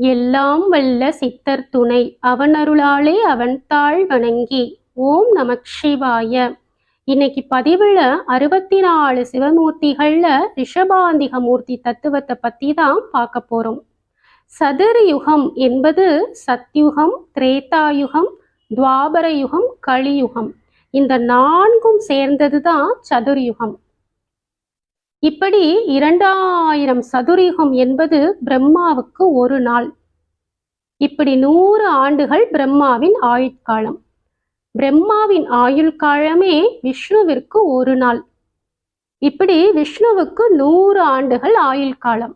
எல்லாம் வல்ல சித்தர் துணை. அவனருளாலே அவன் தாழ் வணங்கி. ஓம் நமக் சிவாய இன்னைக்கு பதிவுல அறுபத்தி நாலு சிவமூர்த்திகள்ல ரிஷபாந்திக மூர்த்தி தத்துவத்தை பத்தி தான் பார்க்க போறோம். சதுர யுகம் என்பது சத்யுகம் திரேதாயுகம் துவாபர யுகம் கலியுகம். இந்த நான்கும் சேர்ந்தது தான் சதுர்யுகம். இப்படி இரண்டாயிரம் சதுரீகம் என்பது பிரம்மாவுக்கு ஒரு நாள். இப்படி நூறு ஆண்டுகள் பிரம்மாவின் ஆயுட்காலம். பிரம்மாவின் ஆயுள் காலமே விஷ்ணுவிற்கு ஒரு நாள். இப்படி விஷ்ணுவுக்கு நூறு ஆண்டுகள் ஆயுள் காலம்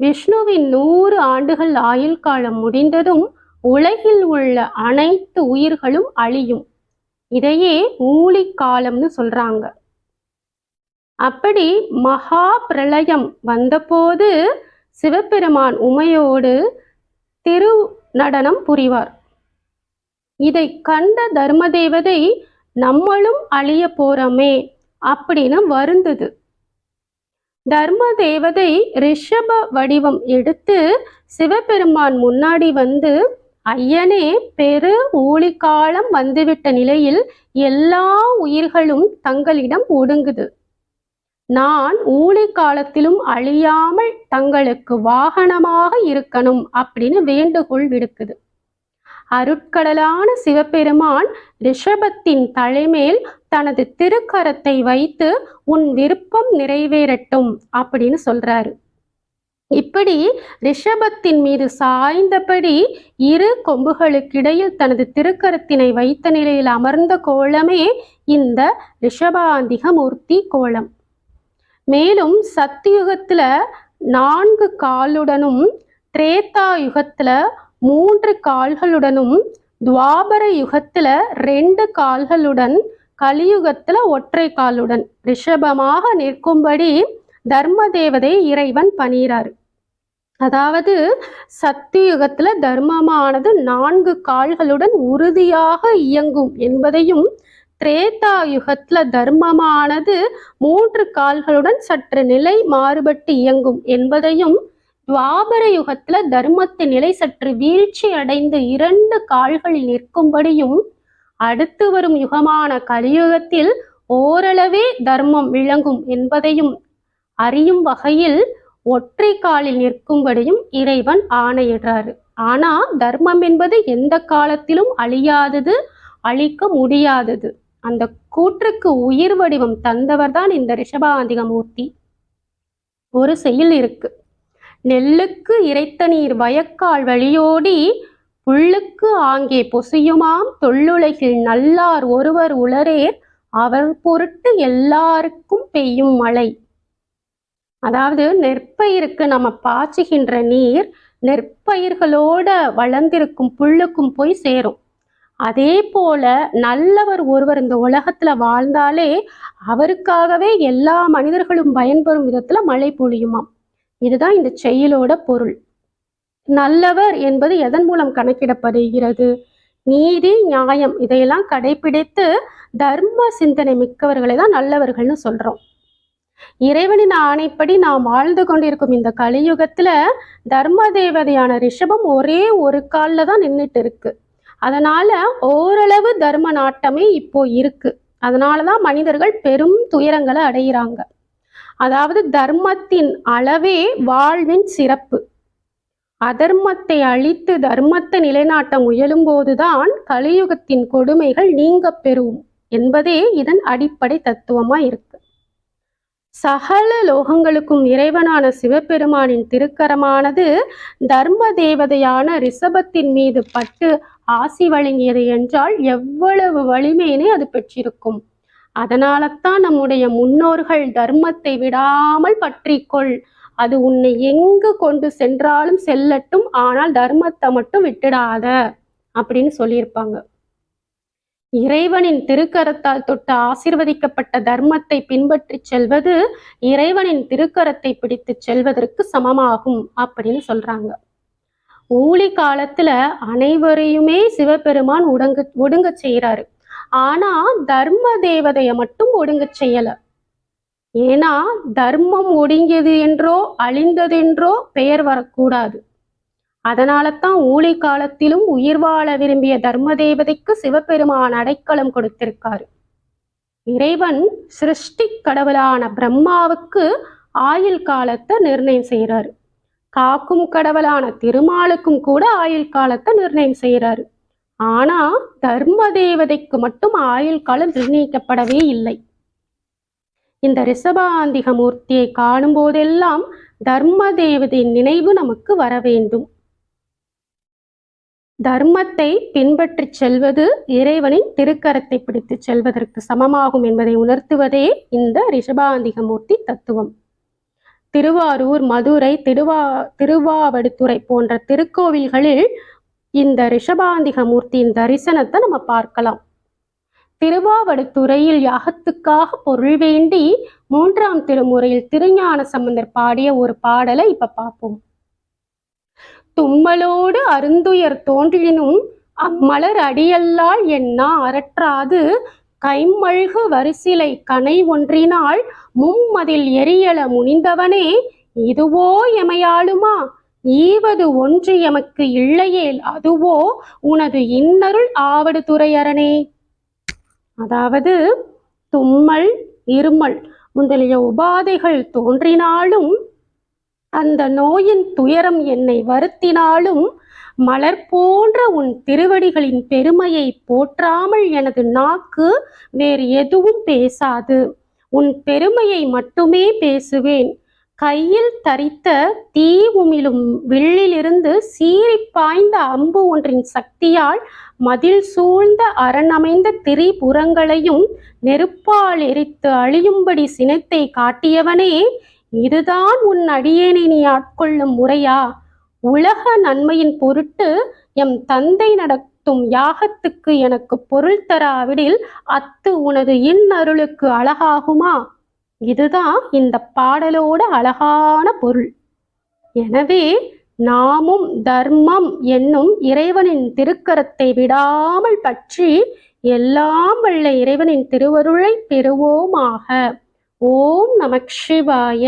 விஷ்ணுவின் நூறு ஆண்டுகள் ஆயுள் காலம் முடிந்ததும் உலகில் உள்ள அனைத்து உயிர்களும் அழியும். இதையே ஊழி காலம்னு சொல்றாங்க. அப்படி மகா பிரளயம் வந்தபோது சிவபெருமான் உமையோடு திரு நடனம் புரிவார். இதை கண்ட தர்மதேவதை நம்மளும் அழிய போறோமே அப்படின்னு வருந்தது. தர்ம தேவதை ரிஷப வடிவம் எடுத்து சிவபெருமான் முன்னாடி வந்து ஐயனே பெரு ஊழிக்காலம் வந்துவிட்ட நிலையில் எல்லா உயிர்களும் தங்களிடம் ஒடுங்குது. நான் ஊழி காலத்திலும் அழியாமல் தங்களுக்கு வாகனமாக இருக்கணும் அப்படின்னு வேண்டுகோள் விடுக்குது. அருட்கடலான சிவபெருமான் ரிஷபத்தின் தலைமேல் தனது திருக்கரத்தை வைத்து உன் விருப்பம் நிறைவேறட்டும் அப்படின்னு சொல்றாரு. இப்படி ரிஷபத்தின் மீது சாய்ந்தபடி இரு கொம்புகளுக்கிடையில் தனது திருக்கரத்தினை வைத்த நிலையில் அமர்ந்த கோலமே இந்த ரிஷபாந்திக மூர்த்தி கோலம். மேலும் சத்தியுகத்துல நான்கு காலுடனும் திரேதா யுகத்துல மூன்று கால்களுடனும் துவாபர யுகத்துல ரெண்டு கால்களுடன் கலியுகத்துல ஒற்றை காலுடன் ரிஷபமாக நிற்கும்படி தர்ம தேவதை இறைவன் பணிகிறார் அதாவது சத்தியுகத்துல தர்மமானது நான்கு கால்களுடன் உறுதியாக இயங்கும் என்பதையும் திரேதா யுகத்துல தர்மமானது மூன்று கால்களுடன் சற்று நிலை மாறுபட்டு இயங்கும் என்பதையும் துவாபர யுகத்துல தர்மத்தின் நிலை சற்று வீழ்ச்சி அடைந்து இரண்டு கால்களில் நிற்கும்படியும் அடுத்து வரும் யுகமான கலியுகத்தில் ஓரளவே தர்மம் விளங்கும் என்பதையும் அறியும் வகையில் ஒற்றை காலில் நிற்கும்படியும் இறைவன் ஆணையிடுறாரு. ஆனா தர்மம் என்பது எந்த காலத்திலும் அழியாதது அழிக்க முடியாதது. அந்த கூற்றுக்கு உயிர் வடிவம் தந்தவர் தான் இந்த ரிஷபாந்திக மூர்த்தி ஒரு செயல் இருக்கு. நெல்லுக்கு இறைத்த நீர் வயக்கால் வழியோடி புள்ளுக்கு ஆங்கே பொசியுமாம் தொல்லுலகில் நல்லார் ஒருவர் உளரேர் அவர் பொருட்டு எல்லாருக்கும் பெய்யும் மழை. அதாவது நெற்பயிருக்கு நம்ம பாய்ச்சுகின்ற நீர் நெற்பயிர்களோட வளர்ந்திருக்கும் புல்லுக்கும் போய் சேரும். அதே போல நல்லவர் ஒருவர் இந்த உலகத்துல வாழ்ந்தாலே அவருக்காகவே எல்லா மனிதர்களும் பயன்பெறும் விதத்துல மழை பொழியுமாம். இதுதான் இந்த செயலோட பொருள். நல்லவர் என்பது எதன் மூலம் கணக்கிடப்படுகிறது? நீதி நியாயம் இதையெல்லாம் கடைபிடித்து தர்ம சிந்தனை மிக்கவர்களை தான் நல்லவர்கள்னு சொல்றோம். இறைவனின் ஆணைப்படி நாம் வாழ்ந்து கொண்டிருக்கும் இந்த கலியுகத்துல தர்ம தேவதையான ரிஷபம் ஒரே ஒரு காலில் தான் நின்றுட்டு இருக்கு. அதனால் ஓரளவு தர்ம நாட்டமே இப்போ இருக்கு. அதனாலதான் மனிதர்கள் பெரும் துயரங்களை அடைகிறாங்க அதாவது தர்மத்தின் அளவே வாழ்வின் சிறப்பு. அதர்மத்தை அழித்து தர்மத்தை நிலைநாட்ட முயலும் போதுதான் கலியுகத்தின் கொடுமைகள் நீங்க பெறும் என்பதே இதன் அடிப்படை தத்துவமா இருக்கு. சகல லோகங்களுக்கும் இறைவனான சிவபெருமானின் திருக்கரமானது தர்ம தேவதையான ரிஷபத்தின் மீது பட்டு ஆசி வழங்கியது என்றால் எவ்வளவு வலிமையினை அது பெற்றிருக்கும். அதனால தான் நம்முடைய முன்னோர்கள் தர்மத்தை விடாமல் பற்றிக்கொள். அது உன்னை எங்கு கொண்டு சென்றாலும் செல்லட்டும் ஆனால் தர்மத்தை மட்டும் விட்டுடாத அப்படின்னு சொல்லியிருப்பாங்க. இறைவனின் திருக்கரத்தால் தொட்டு ஆசிர்வதிக்கப்பட்ட தர்மத்தை பின்பற்றி செல்வது இறைவனின் திருக்கரத்தை பிடித்து செல்வதற்கு சமமாகும் அப்படின்னு சொல்றாங்க. ஊழி காலத்துல அனைவரையுமே சிவபெருமான் ஒடுங்க ஒடுங்க செய்யறாரு ஆனா தர்ம தேவதைய மட்டும் ஒடுங்க செய்யல. ஏன்னா தர்மம் ஒடுங்கியது என்றோ அழிந்ததென்றோ பெயர் வரக்கூடாது. அதனால தான் ஊழி காலத்திலும் உயிர் வாழ விரும்பிய தர்ம தேவதைக்கு சிவபெருமான் அடைக்கலம் கொடுத்திருக்காரு. இறைவன் சிருஷ்டி கடவுளான பிரம்மாவுக்கு ஆயுள் காலத்தை நிர்ணயம் செய்யறாரு காக்கும் கடவுளான திருமாலுக்கும் கூட ஆயுள் காலத்தை நிர்ணயம் செய்யறாரு ஆனா தர்ம தேவதைக்கு மட்டும் ஆயுள் காலம் நிர்ணயிக்கப்படவே இல்லை. இந்த ரிஷபாந்திக மூர்த்தியை காணும் போதெல்லாம் தர்ம தேவதையின் நினைவு நமக்கு வர வேண்டும். தர்மத்தை பின்பற்றி செல்வது இறைவனின் திருக்கரத்தை பிடித்து செல்வதற்கு சமமாகும் என்பதை உணர்த்துவதே இந்த ரிஷபாந்திக மூர்த்தி தத்துவம். திருவாரூர் மதுரை திருவா திருவாவடுத்துறை போன்ற திருக்கோவில்களில் இந்த ரிஷபாந்திக மூர்த்தியின் தரிசனத்தை நம்ம பார்க்கலாம். திருவாவடுத்துறையில் யாகத்துக்காக பொருள் வேண்டி மூன்றாம் திருமுறையில் திருஞான சம்பந்தர் பாடிய ஒரு பாடலை இப்ப பார்ப்போம். தும்மலோடு அருந்துயர் தோன்றினும் அம்மலர் அடியல்லால் என்னா அரற்றாது கைமழ்கு வரிசிலை கனை ஒன்றினால் மும்மதில் எரியல முனிந்தவனே இதுவோ எமையாளுமா? ஈவது ஒன்று எமக்கு இல்லையேல் அதுவோ? உனது இன்னருள் ஆவடு துறையரணே அதாவது தும்மல் இருமல் முதலிய உபாதைகள் தோன்றினாலும் அந்த நோயின் துயரம் என்னை வருத்தினாலும் மலர் போன்ற உன் திருவடிகளின் பெருமையை போற்றாமல் எனது நாக்கு வேறு எதுவும் பேசாது. உன் பெருமையை மட்டுமே பேசுவேன். கையில் தரித்த தீ உமிழும் வில்லிலிருந்து சீறி பாய்ந்த அம்பு ஒன்றின் சக்தியால் மதில் சூழ்ந்த அரணமைந்த திரிபுறங்களையும் நெருப்பால் எரித்து அழியும்படி சினத்தை காட்டியவனே இதுதான் உன் அடியேனை நீ ஆட்கொள்ளும் முறையா? உலக நன்மையின் பொருட்டு எம் தந்தை நடத்தும் யாகத்துக்கு எனக்கு பொருள் தராவிடில் அத்து உனது இன்னருளுக்கு அழகாகுமா? இதுதான் இந்த பாடலோட அழகான பொருள். எனவே நாமும் தர்மம் என்னும் இறைவனின் திருக்கரத்தை விடாமல் பற்றி எல்லாம் வல்ல இறைவனின் திருவருளை பெறுவோமாக. ஓம் நமக் சிவாய